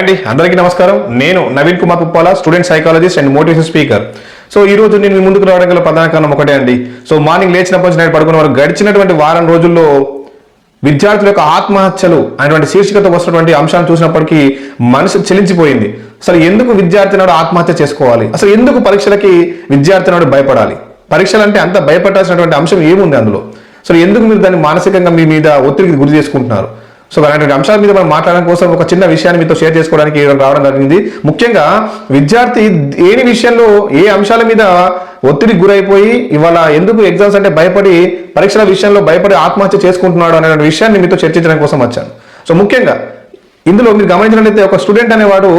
అండి అందరికీ నమస్కారం. నేను Naveen Kumar Puppala student psychologist and motivation speaker. So ఈ రోజు నేను మీ ముందుకు రావడం గల ప్రధాన కారణం ఒకటే అండి. సో మార్నింగ్ లేచినప్పటి నుంచి నైట్ పడుకున్న వారు గడిచినటువంటి వారం రోజుల్లో విద్యార్థుల యొక్క ఆత్మహత్యలు అనేటువంటి శీర్షికతో వస్తున్నటువంటి అంశాన్ని చూసినప్పటికీ మనసు చెలించిపోయింది. అసలు ఎందుకు విద్యార్థి నాడు ఆత్మహత్య చేసుకోవాలి? అసలు ఎందుకు పరీక్షలకి విద్యార్థి నాడు భయపడాలి? పరీక్షలు అంటే అంత భయపడాల్సినటువంటి అంశం ఏముంది అందులో? సో ఎందుకు మీరు దాన్ని మానసికంగా మీ మీద ఒత్తిడికి గురి చేసుకుంటున్నారు? సో అలాంటి అంశాల మీద మనం మాట్లాడడం కోసం ఒక చిన్న విషయాన్ని మీతో షేర్ చేసుకోవడానికి రావడం జరిగింది. ముఖ్యంగా విద్యార్థి ఏని విషయంలో ఏ అంశాల మీద ఒత్తిడికి గురైపోయి ఇవాళ ఎందుకు ఎగ్జామ్స్ అంటే భయపడి పరీక్షల విషయంలో భయపడి ఆత్మహత్య చేసుకుంటున్నాడు అనే విషయాన్ని మీతో చర్చించడం కోసం వచ్చాను. సో ముఖ్యంగా ఇందులో మీరు గమనించినట్లయితే ఒక స్టూడెంట్ అనేవాడు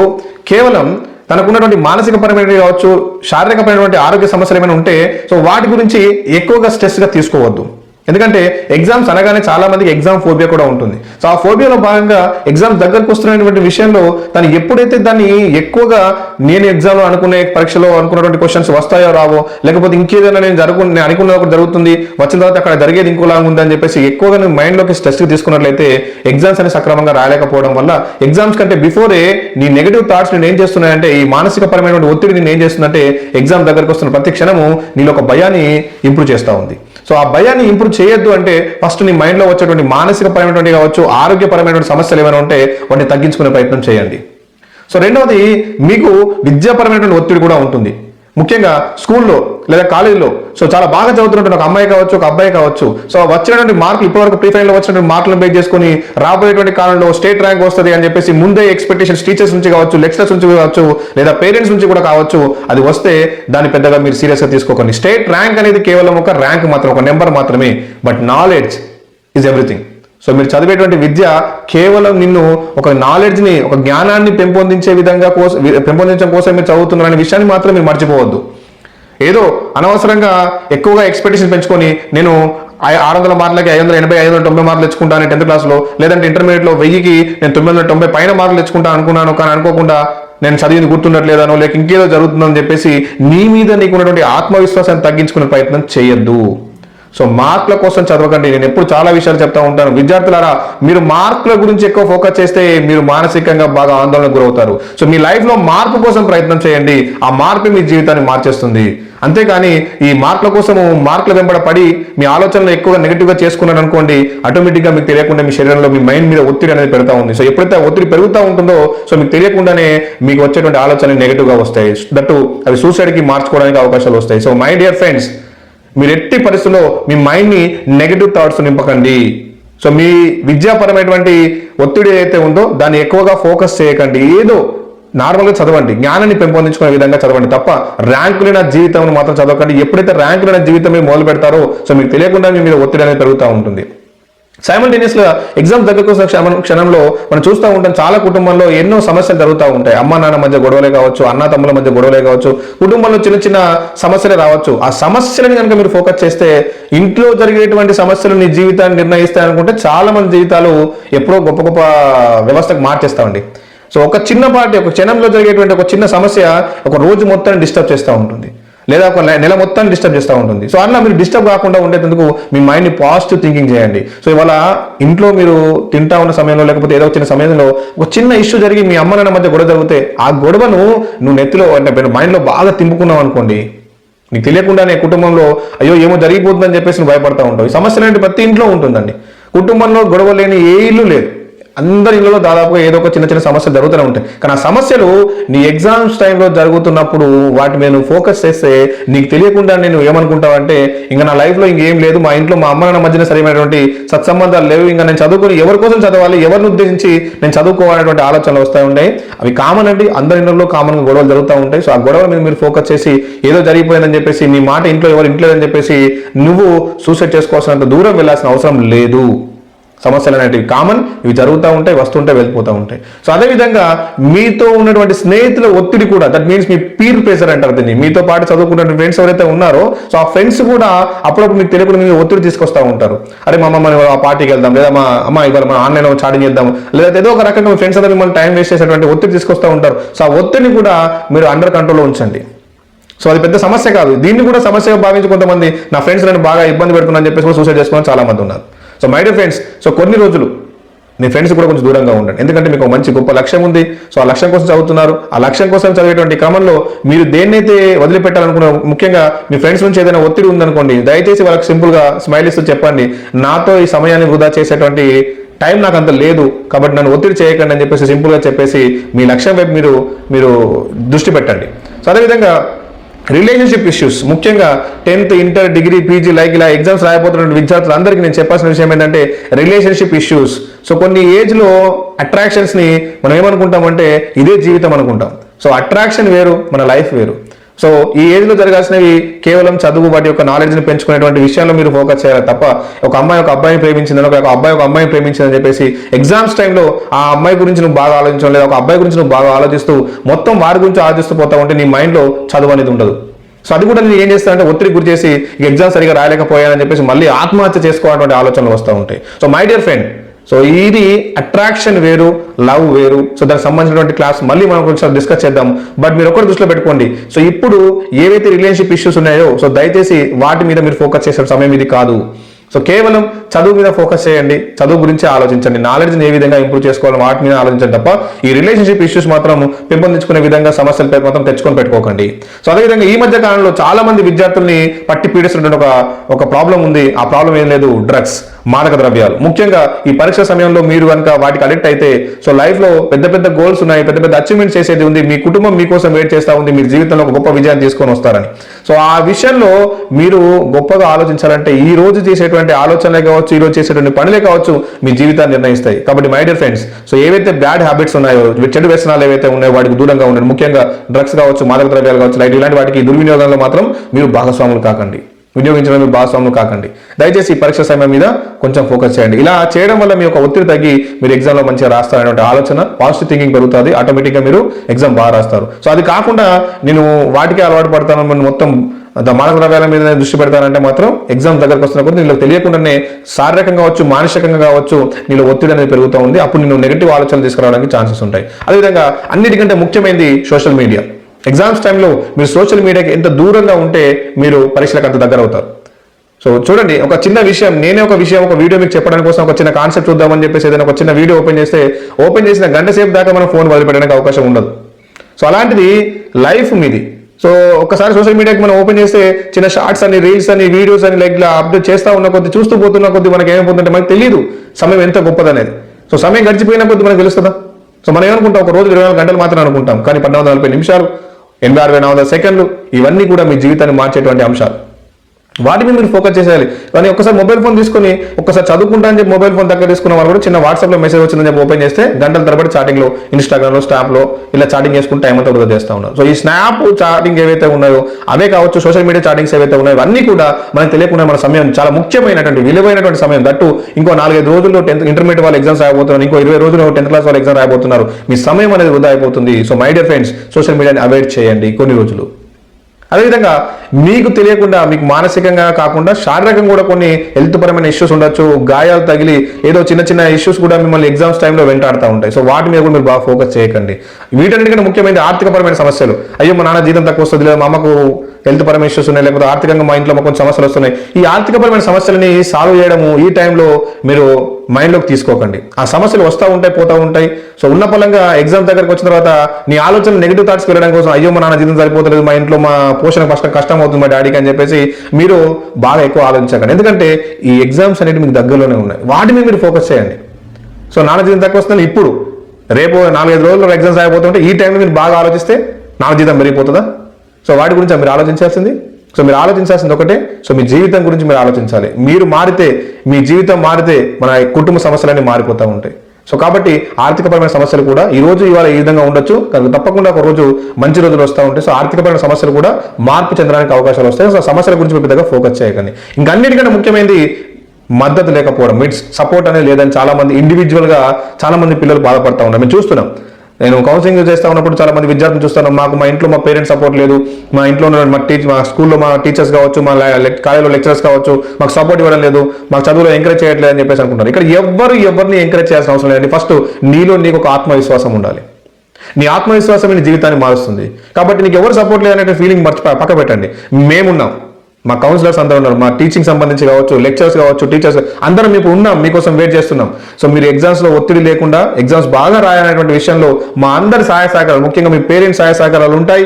కేవలం తనకున్నటువంటి మానసిక పరమైన కావచ్చు శారీరకపరమైనటువంటి ఆరోగ్య సమస్యలు ఏమైనా ఉంటే సో వాటి గురించి ఎక్కువగా స్ట్రెస్గా తీసుకోవద్దు. ఎందుకంటే ఎగ్జామ్స్ అనగానే చాలా మందికి ఎగ్జామ్ ఫోబియా కూడా ఉంటుంది. సో ఆ ఫోబియాలో భాగంగా ఎగ్జామ్ దగ్గరకు వస్తున్నటువంటి విషయంలో తను ఎప్పుడైతే దాన్ని ఎక్కువగా నేను ఎగ్జామ్లో అనుకునే పరీక్షలో అనుకున్నటువంటి క్వశ్చన్స్ వస్తాయో రావో లేకపోతే ఇంకేదైనా నేను జరుగు నేను అనుకున్న ఒకటి జరుగుతుంది వచ్చిన తర్వాత అక్కడ జరిగేది ఇంకోలాగా ఉంది అని చెప్పేసి ఎక్కువగా నేను మైండ్లోకి స్ట్రెస్ తీసుకున్నట్లయితే ఎగ్జామ్స్ అనే సక్రమంగా రాయలేకపోవడం వల్ల ఎగ్జామ్స్ కంటే బిఫోరే నీ నెగిటివ్ థాట్స్ నేను ఏం చేస్తున్నాయంటే ఈ మానసిక పరమైనటువంటి ఒత్తిడి నేను ఏం చేస్తుందంటే ఎగ్జామ్ దగ్గరకు వస్తున్న ప్రతి క్షణము నీలో ఒక భయాన్ని ఇంప్రూవ్ చేస్తూ ఉంది. సో ఆ భయాన్ని ఇంప్రూవ్ చేయొద్దు అంటే ఫస్ట్ నీ మైండ్లో వచ్చేటువంటి మానసికపరమైనటువంటి కావచ్చు ఆరోగ్యపరమైనటువంటి సమస్యలు ఏమైనా ఉంటే వాటిని తగ్గించుకునే ప్రయత్నం చేయండి. సో రెండవది మీకు విద్యాపరమైనటువంటి ఒత్తిడి కూడా ఉంటుంది. ముఖ్యంగా స్కూల్లో లేదా కాలేజీలో. సో చాలా బాగా చదువుతున్నటువంటి ఒక అమ్మాయి కావచ్చు ఒక అబ్బాయి కావచ్చు. సో వచ్చినటువంటి మార్కులు ఇప్పటివరకు ప్రీ ఫైనల్ వచ్చినటువంటి మార్కులను బేస్ చేసుకొని రాబోయేటువంటి కాలంలో స్టేట్ ర్యాంక్ వస్తుంది అని చెప్పేసి ముందే ఎక్స్పెక్టేషన్స్ టీచర్స్ నుంచి కావచ్చు లెక్చరర్స్ నుంచి కావచ్చు లేదా పేరెంట్స్ నుంచి కూడా కావచ్చు అది వస్తే దాన్ని పెద్దగా మీరు సీరియస్గా తీసుకోకండి. స్టేట్ ర్యాంక్ అనేది కేవలం ఒక ర్యాంక్ మాత్రం ఒక నెంబర్ మాత్రమే. But knowledge is everything so మీరు చదివేటువంటి విద్య కేవలం నిన్ను ఒక నాలెడ్జ్ని ఒక జ్ఞానాన్ని పెంపొందించే విధంగా కోసం పెంపొందించడం కోసం మీరు చదువుతున్నారనే విషయాన్ని మాత్రం మీరు మర్చిపోవద్దు. ఏదో అనవసరంగా ఎక్కువగా ఎక్స్పెక్టేషన్ పెంచుకొని నేను ఆరు వందల మార్కులకి ఐదు వందల ఎనభై ఐదు వందల తొంభై మార్కులు తెచ్చుకుంటాను టెన్త్ క్లాస్లో లేదంటే ఇంటర్మీడియట్లో వెయ్యికి నేను తొమ్మిది వందల తొంభై పైన మార్కులు తెచ్చుకుంటాను అనుకున్నాను కానీ అనుకోకుండా నేను చదివింది గుర్తుండట్లేదనో లేక ఇంకేదో జరుగుతుందని చెప్పేసి నీ మీద నీకు ఉన్నటువంటి ఆత్మవిశ్వాసాన్ని తగ్గించుకునే ప్రయత్నం చేయొద్దు. సో మార్కుల కోసం చదవకండి. నేను ఎప్పుడు చాలా విషయాలు చెప్తా ఉంటాను. విద్యార్థులారా మీరు మార్కుల గురించి ఎక్కువ ఫోకస్ చేస్తే మీరు మానసికంగా బాగా ఆందోళనకు గురవుతారు. సో మీ లైఫ్లో మార్పు కోసం ప్రయత్నం చేయండి. ఆ మార్పు మీ జీవితాన్ని మార్చేస్తుంది. అంతేకాని ఈ మార్కుల కోసము మార్కుల వెంబడ పడి మీ ఆలోచనలు ఎక్కువగా నెగిటివ్గా చేసుకున్నారు అనుకోండి ఆటోమేటిక్గా మీకు తెలియకుండా మీ శరీరంలో మీ మైండ్ మీద ఒత్తిడి అనేది పెడతా ఉంది. సో ఎప్పుడైతే ఒత్తిడి పెరుగుతూ ఉంటుందో సో మీకు తెలియకుండానే మీకు వచ్చేటువంటి ఆలోచనలు నెగిటివ్గా వస్తాయి. దట్టు అవి సూసైడ్కి మార్చుకోవడానికి అవకాశాలు వస్తాయి. సో మై డియర్ ఫ్రెండ్స్ మీరు ఎట్టి పరిస్థితుల్లో మీ మైండ్ని నెగిటివ్ థాట్స్ నింపకండి. సో మీ విద్యాపరమైనటువంటి ఒత్తిడి ఏదైతే ఉందో దాన్ని ఎక్కువగా ఫోకస్ చేయకండి. ఏదో నార్మల్గా చదవండి. జ్ఞానాన్ని పెంపొందించుకునే విధంగా చదవండి. తప్ప ర్యాంకులు నా జీవితం మాత్రం చదవకండి. ఎప్పుడైతే ర్యాంకులు నా జీవితం మీరు మొదలు పెడతారో సో మీకు తెలియకుండా మీ మీద ఒత్తిడి అనేది పెరుగుతూ ఉంటుంది. సైమల్టేనియస్గా ఎగ్జామ్ దగ్గరకు క్షణంలో మనం చూస్తూ ఉంటాం చాలా కుటుంబంలో ఎన్నో సమస్యలు జరుగుతూ ఉంటాయి. అమ్మ నాన్న మధ్య గొడవలే కావచ్చు అన్న తమ్ముల మధ్య గొడవలే కావచ్చు కుటుంబంలో చిన్న చిన్న సమస్యలే రావచ్చు. ఆ సమస్యలని కనుక మీరు ఫోకస్ చేస్తే ఇంట్లో జరిగేటువంటి సమస్యలు నీ జీవితాన్ని నిర్ణయిస్తాయి అనుకుంటే చాలా మంది జీవితాలు ఎప్పుడో గొప్ప గొప్ప వ్యవస్థకు మార్చేస్తామండి సో ఒక చిన్నపాటి ఒక క్షణంలో జరిగేటువంటి ఒక చిన్న సమస్య ఒక రోజు మొత్తాన్ని డిస్టర్బ్ చేస్తూ ఉంటుంది. లేదా ఒక నెల మొత్తాన్ని డిస్టర్బ్ చేస్తూ ఉంటుంది. సో అట్లా మీరు డిస్టర్బ్ కాకుండా ఉండేందుకు మీ మైండ్ని పాజిటివ్ థింకింగ్ చేయండి. సో ఇవాళ ఇంట్లో మీరు తింటా ఉన్న సమయంలో లేకపోతే ఏదో చిన్న సమయంలో ఒక చిన్న ఇష్యూ జరిగి మీ అమ్మ నాన్న మధ్య గొడవ జరిగితే ఆ గొడవను నువ్వు నెత్తిలో అంటే మైండ్లో బాగా తింపుకున్నావు అనుకోండి. నీకు తెలియకుండానే కుటుంబంలో అయ్యో ఏమో జరిగిపోతుందని చెప్పేసి నువ్వు భయపడతా ఉంటావు. ఈ సమస్యలు అంటే ప్రతి ఇంట్లో ఉంటుందండి. కుటుంబంలో గొడవ లేని ఏ ఇల్లు లేదు. అందరి ఇళ్ళలో దాదాపుగా ఏదో ఒక చిన్న చిన్న సమస్యలు జరుగుతూనే ఉంటాయి. కానీ ఆ సమస్యలు నీ ఎగ్జామ్స్ టైంలో జరుగుతున్నప్పుడు వాటి మీద నువ్వు ఫోకస్ చేస్తే నీకు తెలియకుండా నేను ఏమనుకుంటావు అంటే ఇంకా నా లైఫ్లో ఇంకేం లేదు మా ఇంట్లో మా అమ్మ నాన్న మధ్యన సరైనటువంటి సత్సంబంధాలు లేవు ఇంకా నేను చదువుకొని ఎవరి కోసం చదవాలి ఎవరిని ఉద్దేశించి నేను చదువుకోవాలనేటువంటి ఆలోచనలు వస్తూ ఉంటాయి. అవి కామన్ అండి అందరి ఇళ్ళలో కామన్గా గొడవలు జరుగుతూ ఉంటాయి. సో ఆ గొడవల మీద మీరు ఫోకస్ చేసి ఏదో జరిగిపోయిందని చెప్పేసి నీ మాట ఇంట్లో ఎవరు ఇంట్లేదని చెప్పేసి నువ్వు సూసైడ్ చేసుకోవాల్సినంత దూరం వెళ్ళాల్సిన అవసరం లేదు. సమస్యలు అనేటివి కామన్ ఇవి జరుగుతూ ఉంటాయి వస్తుంటే వెళ్ళిపోతూ ఉంటాయి. సో అదేవిధంగా మీతో ఉన్నటువంటి స్నేహితుల ఒత్తిడి కూడా దట్ మీన్స్ మీ పీర్ ప్రెషర్ అంటారు దీన్ని. మీతో పాటు చదువుకున్న ఫ్రెండ్స్ ఎవరైతే ఉన్నారో సో ఆ ఫ్రెండ్స్ కూడా అప్పుడప్పుడు మీకు తెలియకుండా మీద ఒత్తిడి తీసుకొస్తూ ఉంటారు. అరే మా అమ్మ మనం ఆ పార్టీకి వెళ్దాం లేదా మా అమ్మ ఇవాళ మనం ఆన్లైన్లో చాటింగ్ చేద్దాం లేదా ఏదో ఒక రకంగా మీ ఫ్రెండ్స్ అందరూ మిమ్మల్ని టైం వేస్ట్ చేసేటువంటి ఒత్తిడి తీసుకొస్తూ ఉంటారు. సో ఆ ఒత్తిడిని కూడా మీరు అండర్ కంట్రోల్లో ఉంచండి. సో అది పెద్ద సమస్య కాదు. దీన్ని కూడా సమస్యగా భావించి కొంతమంది నా ఫ్రెండ్స్ నన్ను బాగా ఇబ్బంది పెడుతున్నా అని చెప్పేసి కూడా సూసైడ్ చేసుకుని చాలా మంది ఉన్నారు. So my dear friends so కొన్ని రోజులు మీ ఫ్రెండ్స్ కూడా కొంచెం దూరంగా ఉండండి. ఎందుకంటే మీకు మంచి గొప్ప లక్ష్యం ఉంది. సో ఆ లక్ష్యం కోసం చదువుతున్నారు. ఆ లక్ష్యం కోసం చదివేటువంటి క్రమంలో మీరు దేన్నైతే వదిలిపెట్టాలనుకున్నారో ముఖ్యంగా మీ ఫ్రెండ్స్ నుంచి ఏదైనా ఒత్తిడి ఉందనుకోండి దయచేసి వాళ్ళకి సింపుల్గా స్మైల్ ఇస్తూ చెప్పండి. నాతో ఈ సమయాన్ని వృధా చేసేటువంటి టైం నాకు అంత లేదు. కాబట్టి నన్ను ఒత్తిడి చేయకండి అని చెప్పేసి సింపుల్గా చెప్పేసి మీ లక్ష్యం వైపు మీరు మీరు దృష్టి పెట్టండి. సో అదేవిధంగా రిలేషన్షిప్ ఇష్యూస్ ముఖ్యంగా tenth inter degree PG like ఇలా ఎగ్జామ్స్ రాయబోతున్న విద్యార్థులందరికీ నేను చెప్పాల్సిన విషయం ఏంటంటే రిలేషన్షిప్ ఇష్యూస్ సో కొన్ని ఏజ్లో అట్రాక్షన్స్ని మనం ఏమనుకుంటామంటే ఇదే జీవితం అనుకుంటాం. సో అట్రాక్షన్ వేరు మన లైఫ్ వేరు. సో ఈ ఏజ్లో జరగాల్సినవి కేవలం చదువు వాటి యొక్క నాలెడ్జ్ని పెంచుకునేటువంటి విషయాల్లో మీరు ఫోకస్ చేయాలి తప్ప ఒక అమ్మాయి ఒక అబ్బాయిని ప్రేమించిందని ఒక అబ్బాయి ఒక అమ్మాయిని ప్రేమించిందని చెప్పేసి ఎగ్జామ్స్ టైంలో ఆ అమ్మాయి గురించి నువ్వు బాగా ఆలోచించడం లేదా ఒక అబ్బాయి గురించి నువ్వు బాగా ఆలోచిస్తూ మొత్తం వారి గురించి ఆలోచిస్తూ పోతా ఉంటే నీ మైండ్లో చదువు అనేది ఉండదు. సో అది కూడా నేను ఏం చేస్తానంటే ఒత్తిడి గురి చేసి ఎగ్జామ్ సరిగా రాయలేకపోయానని చెప్పేసి మళ్ళీ ఆత్మహత్య చేసుకోవాలన్నటువంటి ఆలోచనలు వస్తూ ఉంటాయి. So my dear friend so ఇది అట్రాక్షన్ వేరు లవ్ వేరు. సో దానికి సంబంధించినటువంటి క్లాస్ మళ్ళీ మనం కొంచెం డిస్కస్ చేద్దాం. బట్ మీరు ఒకటి దృష్టిలో పెట్టుకోండి. సో ఇప్పుడు ఏవైతే రిలేషన్షిప్ ఇష్యూస్ ఉన్నాయో సో దయచేసి వాటి మీద మీరు ఫోకస్ చేసే సమయం ఇది కాదు. సో కేవలం చదువు మీద ఫోకస్ చేయండి. చదువు గురించి ఆలోచించండి. నాలెడ్జ్ని ఏ విధంగా ఇంప్రూవ్ చేసుకోవాలి వాటి మీద ఆలోచించండి తప్ప ఈ రిలేషన్షిప్ ఇష్యూస్ మాత్రం పెంపొందించుకునే విధంగా సమస్యలు మాత్రం తెచ్చుకొని పెట్టుకోకండి. సో అదేవిధంగా ఈ మధ్య కాలంలో చాలా మంది విద్యార్థుల్ని పట్టి పీడిస్తున్న ఒక ఒక ప్రాబ్లం ఉంది. ఆ ప్రాబ్లం ఏం లేదు డ్రగ్స్ మాదక ద్రవ్యాలు ముఖ్యంగా ఈ పరీక్ష సమయంలో మీరు కనుక వాటికి అడిక్ట్ అయితే సో లైఫ్లో పెద్ద పెద్ద గోల్స్ ఉన్నాయి పెద్ద పెద్ద అచీవ్మెంట్ చేసేది ఉంది మీ కుటుంబం మీకోసం వెయిట్ చేస్తా ఉంది మీ జీవితంలో ఒక గొప్ప విజయాన్ని తీసుకొని వస్తారని. సో ఆ విషయంలో మీరు గొప్పగా ఆలోచించాలంటే ఈ రోజు చేసేటువంటి ఆలోచనలే కావచ్చు ఈ రోజు చేసేటువంటి పనులే కావచ్చు మీ జీవితాన్ని నిర్ణయిస్తాయి. కాబట్టి మై డియర్ ఫ్రెండ్స్ సో ఏవైతే బ్యాడ్ హ్యాబిట్స్ ఉన్నాయో చెడు వ్యసనాలు ఏవైతే ఉన్నాయో వాటికి దూరంగా ఉండండి. ముఖ్యంగా డ్రగ్స్ కావచ్చు మాదక ద్రవ్యాలు కావచ్చు లైట్ ఇలాంటి వాటికి దుర్వినియోగంలో మాత్రం మీరు భాగస్వాములు కాకండి. వినియోగించడం మీరు భాగస్వాములు కాకండి. దయచేసి ఈ పరీక్ష సమయం మీద కొంచెం ఫోకస్ చేయండి. ఇలా చేయడం వల్ల మీ యొక్క ఒత్తిడి తగ్గి మీరు ఎగ్జామ్లో మంచిగా రాస్తారనే ఆలోచన పాజిటివ్ థింకింగ్ పెరుగుతుంది. ఆటోమేటిక్గా మీరు ఎగ్జామ్ బాగా రాస్తారు. సో అది కాకుండా నేను వాటికే అలవాటు పడతాను. నేను మొత్తం ద మానవ ద్రవ్యాల మీద దృష్టి పెడతానంటే మాత్రం ఎగ్జామ్ దగ్గరకు వస్తున్న కూడా నీళ్ళు తెలియకుండానే శారీరకంగా కావచ్చు మానసికంగా కావచ్చు నీళ్ళు ఒత్తిడి అనేది పెరుగుతూ ఉంది. అప్పుడు నేను నెగిటివ్ ఆలోచనలు తీసుకురావడానికి ఛాన్సెస్ ఉంటాయి. అదేవిధంగా అన్నిటికంటే ముఖ్యమైనది సోషల్ మీడియా. ఎగ్జామ్స్ టైంలో మీరు సోషల్ మీడియాకి ఎంత దూరంగా ఉంటే మీరు పరీక్షలకు అంత దగ్గర అవుతారు సో చూడండి ఒక చిన్న విషయం నేనే ఒక విషయం ఒక వీడియో మీకు చెప్పడానికి కోసం ఒక చిన్న కాన్సెప్ట్ చూద్దామని చెప్పేసి ఏదైనా ఒక చిన్న వీడియో ఓపెన్ చేస్తే ఓపెన్ చేసిన గంట సేపు దాకా మనం ఫోన్ వదిలిపెట్టడానికి అవకాశం ఉండదు. సో అలాంటిది లైఫ్ మీది. సో ఒకసారి సోషల్ మీడియాకి మనం ఓపెన్ చేస్తే చిన్న షార్ట్స్ అని రీల్స్ అని వీడియోస్ అని లైక్ ఇలా అప్డేట్ చేస్తూ ఉన్న కొద్ది చూస్తూ పోతున్న కొద్ది మనకి ఏమైపోతుందంటే మనకు తెలియదు సమయం ఎంత గొప్పదనేది. సో సమయం గడిచిపోయిన కొద్ది మనకు తెలుస్తుందా? సో మనం ఏమనుకుంటాం? ఒక రోజు ఇరవై నాలుగు గంటలు మాత్రం అనుకుంటాం. కానీ పద్నాలుగు నలభై నిమిషాలు ఎనభై అరవై నాలుగు సెకండ్లు ఇవన్నీ కూడా మీ జీవితాన్ని మార్చేటువంటి అంశాలు. వాటి మీద మీరు ఫోకస్ చేసేయాలి. కానీ ఒకసారి మొబైల్ ఫోన్ తీసుకొని ఒకసారి చదువుకుంటా అని చెప్పి మొబైల్ ఫోన్ దగ్గర తీసుకున్న వాళ్ళు కూడా చిన్న వాట్సాప్లో మెసేజ్ వచ్చిందని చెప్పి ఓపెన్ చేస్తే గంటల తరబడి చాటింగ్లో ఇన్స్టాగ్రామ్లో స్టాప్లో ఇలా చాటింగ్ చేసుకుంటే టైం అంతా వృధా చేస్తూ ఉన్నారు. సో ఈ స్నాప్ చాటింగ్ ఏవైతే ఉన్నాయో అవే కావచ్చు సోషల్ మీడియా చాటింగ్స్ ఏవైతే ఉన్నాయో అన్నీ కూడా మనకు తెలియకుండా మన సమయం చాలా ముఖ్యమైనటువంటి విలువైనటువంటి సమయం. దట్టు ఇంకో నాలుగైదు రోజుల్లో టెన్త్ ఇంటర్మీడియట్ వాళ్ళు ఎగ్జామ్స్ రాయబోతున్నారు ఇంకో ఇరవై రోజుల్లో టెన్త్ క్లాస్ వాళ్ళు ఎగ్జామ్ రాయబోతున్నారు. మీ సమయం అనేది వృధా అయిపోతుంది. So my dear friends social మీడియాని అవాయిడ్ చేయండి. కొన్ని రోజులు. అదేవిధంగా మీకు తెలియకుండా మీకు మానసికంగా కాకుండా శారీరకంగా కూడా కొన్ని హెల్త్ పరమైన ఇష్యూస్ ఉండొచ్చు. గాయాలు తగిలి ఏదో చిన్న చిన్న ఇష్యూస్ కూడా మిమ్మల్ని ఎగ్జామ్స్ టైంలో వెంటాడుతూ ఉంటాయి. సో వాటి మీద కూడా మీరు బాగా ఫోకస్ చేయకండి. వీటన్నిటికంటే ముఖ్యమైన ఆర్థికపరమైన సమస్యలు. అయ్యో మా నాన్న జీతం తక్కువ వస్తుంది లేదా మా అమ్మకు హెల్త్ పరమైన ఇష్యూస్ ఉన్నాయి లేకపోతే ఆర్థికంగా మా ఇంట్లో మాకు సమస్యలు వస్తున్నాయి. ఈ ఆర్థికపరమైన సమస్యలని సాల్వ్ చేయడము ఈ టైంలో మీరు మైండ్లోకి తీసుకోకండి. ఆ సమస్యలు వస్తూ ఉంటాయి పోతూ ఉంటాయి. సో ఉన్న పలంగా ఎగ్జామ్ దగ్గరకు వచ్చిన తర్వాత నీ ఆలోచన నెగిటివ్ థాట్స్ వెళ్ళడం కోసం అయ్యో మా నాన్న జీతం సరిపోతలేదు మా ఇంట్లో మా పోషణ కష్టం కష్టం అవుతుంది మా డాడీకి అని చెప్పేసి మీరు బాగా ఎక్కువ ఆలోచించకండి. ఎందుకంటే ఈ ఎగ్జామ్స్ అనేవి మీకు దగ్గరలోనే ఉన్నాయి. వాటి మీద మీరు ఫోకస్ చేయండి. సో నాన్న జీతం తక్కువ వస్తుంది ఇప్పుడు రేపు నాలుగైదు రోజుల్లో ఎగ్జామ్స్ అయిపోతుంటే ఈ టైంలో మీరు బాగా ఆలోచిస్తే నాన్న జీతం పెరిగిపోతుందా? సో వాటి గురించి మీరు ఆలోచించాల్సింది. సో మీరు ఆలోచించాల్సింది ఒకటే. సో మీ జీవితం గురించి మీరు ఆలోచించాలి. మీరు మారితే మీ జీవితం మారితే మన కుటుంబ సమస్యలన్నీ మారిపోతూ ఉంటాయి. సో కాబట్టి ఆర్థికపరమైన సమస్యలు కూడా ఈ రోజు ఇవాళ ఈ విధంగా ఉండొచ్చు? కానీ తప్పకుండా ఒక రోజు మంచి రోజులు వస్తూ ఉంటాయి సో ఆర్థికపరమైన సమస్యలు కూడా మార్పు చెందడానికి అవకాశాలు వస్తాయి. సో సమస్యల గురించి మీరు పెద్దగా ఫోకస్ చేయకండి. ఇంకన్నిటికంటే ముఖ్యమైనది మద్దతు లేకపోవడం. మిడ్స్ సపోర్ట్ అనేది లేదని చాలా మంది ఇండివిజువల్గా చాలా మంది పిల్లలు బాధపడతా ఉన్నారు. మేము చూస్తున్నాం. నేను కౌన్సిలింగ్ చేస్తా ఉన్నప్పుడు చాలా మంది విద్యార్థులు చూస్తాను మాకు మా ఇంట్లో మా పేరెంట్స్ సపోర్ట్ లేదు. మా ఇంట్లో ఉన్న మా టీచర్ మా స్కూల్లో మా టీచర్స్ కావచ్చు మా కాలేజీలో లెక్చరర్స్ కావచ్చు మాకు సపోర్ట్ ఇవ్వడం లేదు. మాకు చదువులో ఎంకరేజ్ చేయట్లేదు అని చెప్పేసి అనుకుంటారు. ఇక్కడ ఎవరు ఎవరిని ఎంకరేజ్ చేయాల్సిన అవసరం లేదండి. ఫస్ట్ నీలో నీకు ఒక ఆత్మవిశ్వాసం ఉండాలి. నీ ఆత్మవిశ్వాసం నీ జీవితాన్ని మారుస్తుంది. కాబట్టి నీకు ఎవరు సపోర్ట్ లేదనే ఫీలింగ్ మర్చి పక్క పెట్టండి. మేమున్నాం. మా కౌన్సిలర్స్ అందరూ ఉన్నారు మా టీచింగ్ సంబంధించి కావచ్చు లెక్చర్స్ కావచ్చు టీచర్స్ అందరం మీకు ఉన్నాం మీకోసం వెయిట్ చేస్తున్నాం. సో మీరు ఎగ్జామ్స్లో ఒత్తిడి లేకుండా ఎగ్జామ్స్ బాగా రాయాలనేటువంటి విషయంలో మా అందరి సహాయ సహకారాలు ముఖ్యంగా మీ పేరెంట్స్ సహాయ సహకారాలు ఉంటాయి.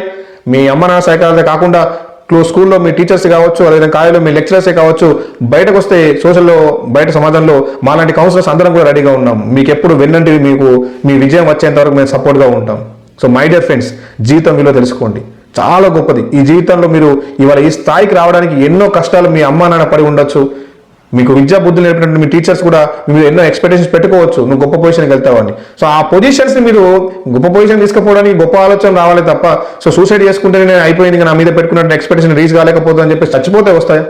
మీ అమ్మ నాన్న సహకారాలే కాకుండా క్లోజ్ స్కూల్లో మీ టీచర్స్ కావచ్చు అదేవిధంగా కాలేజీలో మీ లెక్చరర్సే కావచ్చు బయటకు వస్తే సోషల్లో బయట సమాజంలో మాలాంటి కౌన్సిలర్స్ అందరం కూడా రెడీగా ఉన్నాం. మీకు ఎప్పుడు వెన్నంటివి మీకు మీ విజయం వచ్చేంత వరకు మేము సపోర్ట్గా ఉంటాం. సో మై డియర్ ఫ్రెండ్స్ జీవితం విలువ తెలుసుకోండి. చాలా గొప్పది. ఈ జీవితంలో మీరు ఇవాళ ఈ స్థాయికి రావడానికి ఎన్నో కష్టాలు మీ అమ్మా నాన్న పడి ఉండొచ్చు. మీకు విద్యా బుద్ధులు నేర్పినట్టు మీ టీచర్స్ కూడా మీరు ఎన్నో ఎక్స్పెక్టేషన్స్ పెట్టుకోవచ్చు. నువ్వు గొప్ప పొజిషన్కి వెళ్తావని సో ఆ పొజిషన్స్ని మీరు గొప్ప పొజిషన్ తీసుకుపోవడానికి గొప్ప ఆలోచన రావాలి తప్ప సో సూసైడ్ చేసుకుంటే నేను అయిపోయింది నా మీద పెట్టుకున్న ఎక్స్పెక్టేషన్ రీచ్ కాలేకపోతుంది అని చెప్పి చచ్చిపోతే వస్తాయి?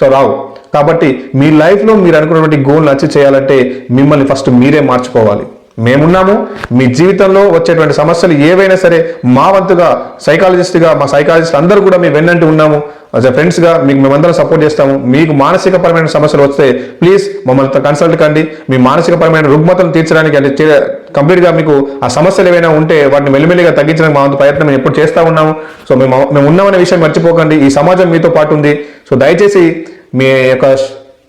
సో రావు. కాబట్టి మీ లైఫ్లో మీరు అనుకున్నటువంటి గోల్ని అచీవ్ చేయాలంటే మిమ్మల్ని ఫస్ట్ మీరే మార్చుకోవాలి. మేమున్నాము. మీ జీవితంలో వచ్చేటువంటి సమస్యలు ఏవైనా సరే మా వంతుగా సైకాలజిస్ట్గా మా సైకాలజిస్ట్ అందరూ కూడా మీ వెన్నంటి ఉన్నాము. యాజ్ అ ఫ్రెండ్స్గా మీకు మేమందరం సపోర్ట్ చేస్తాము. మీకు మానసిక పరమైన సమస్యలు వస్తే ప్లీజ్ మమ్మల్ని కన్సల్ట్ కండి. మీ మానసిక పరమైన రుగ్మతను తీర్చడానికి అంటే కంప్లీట్గా మీకు ఆ సమస్యలు ఏవైనా ఉంటే వాటిని మెల్లిమెల్లిగా తగ్గించడానికి మా వంతు ప్రయత్నం మేము ఎప్పుడు చేస్తూ ఉన్నాము. సో మేము మేము ఉన్నామనే విషయం మర్చిపోకండి. ఈ సమాజం మీతో పాటు ఉంది. సో దయచేసి మీ యొక్క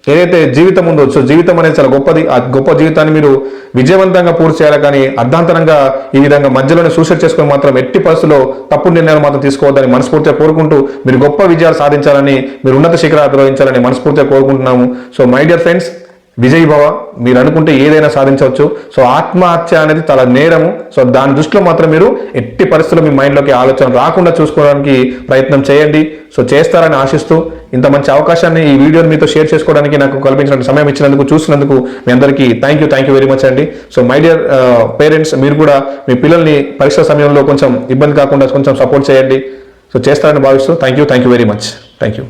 ఏదైతే జీవితం ఉందో సో జీవితం అనేది చాలా గొప్పది. ఆ గొప్ప జీవితాన్ని మీరు విజయవంతంగా పూర్తి చేయాలి కానీ అర్ధాంతరంగా ఈ విధంగా మధ్యలోనే సూసైడ్ చేసుకొని మాత్రం ఎట్టి పరిస్థితుల్లో తప్పుడు నిర్ణయాలు మాత్రం తీసుకోవద్దని మనస్ఫూర్తిగా కోరుకుంటూ మీరు గొప్ప విజయాలు సాధించాలని మీరు ఉన్నత శిఖరాలు అధిరోహించాలని మనస్ఫూర్తిగా కోరుకుంటున్నాము. సో మై డియర్ ఫ్రెండ్స్ విజయ్ భవ మీరు అనుకుంటే ఏదైనా సాధించవచ్చు. సో ఆత్మహత్య అనేది చాలా నేరము. సో దాని దృష్టిలో మాత్రం మీరు ఎట్టి పరిస్థితుల్లో మీ మైండ్లోకి ఆలోచన రాకుండా చూసుకోవడానికి ప్రయత్నం చేయండి. సో చేస్తారని ఆశిస్తూ ఇంత మంచి అవకాశాన్ని ఈ వీడియోని మీతో షేర్ చేసుకోవడానికి నాకు కల్పించిన సమయం ఇచ్చినందుకు చూసినందుకు మీ అందరికీ thank you thank you very much అండి. సో మై డియర్ పేరెంట్స్ మీరు కూడా మీ పిల్లల్ని పరీక్ష సమయంలో కొంచెం ఇబ్బంది కాకుండా కొంచెం సపోర్ట్ చేయండి. సో చేస్తారని భావిస్తూ thank you thank you very much thank you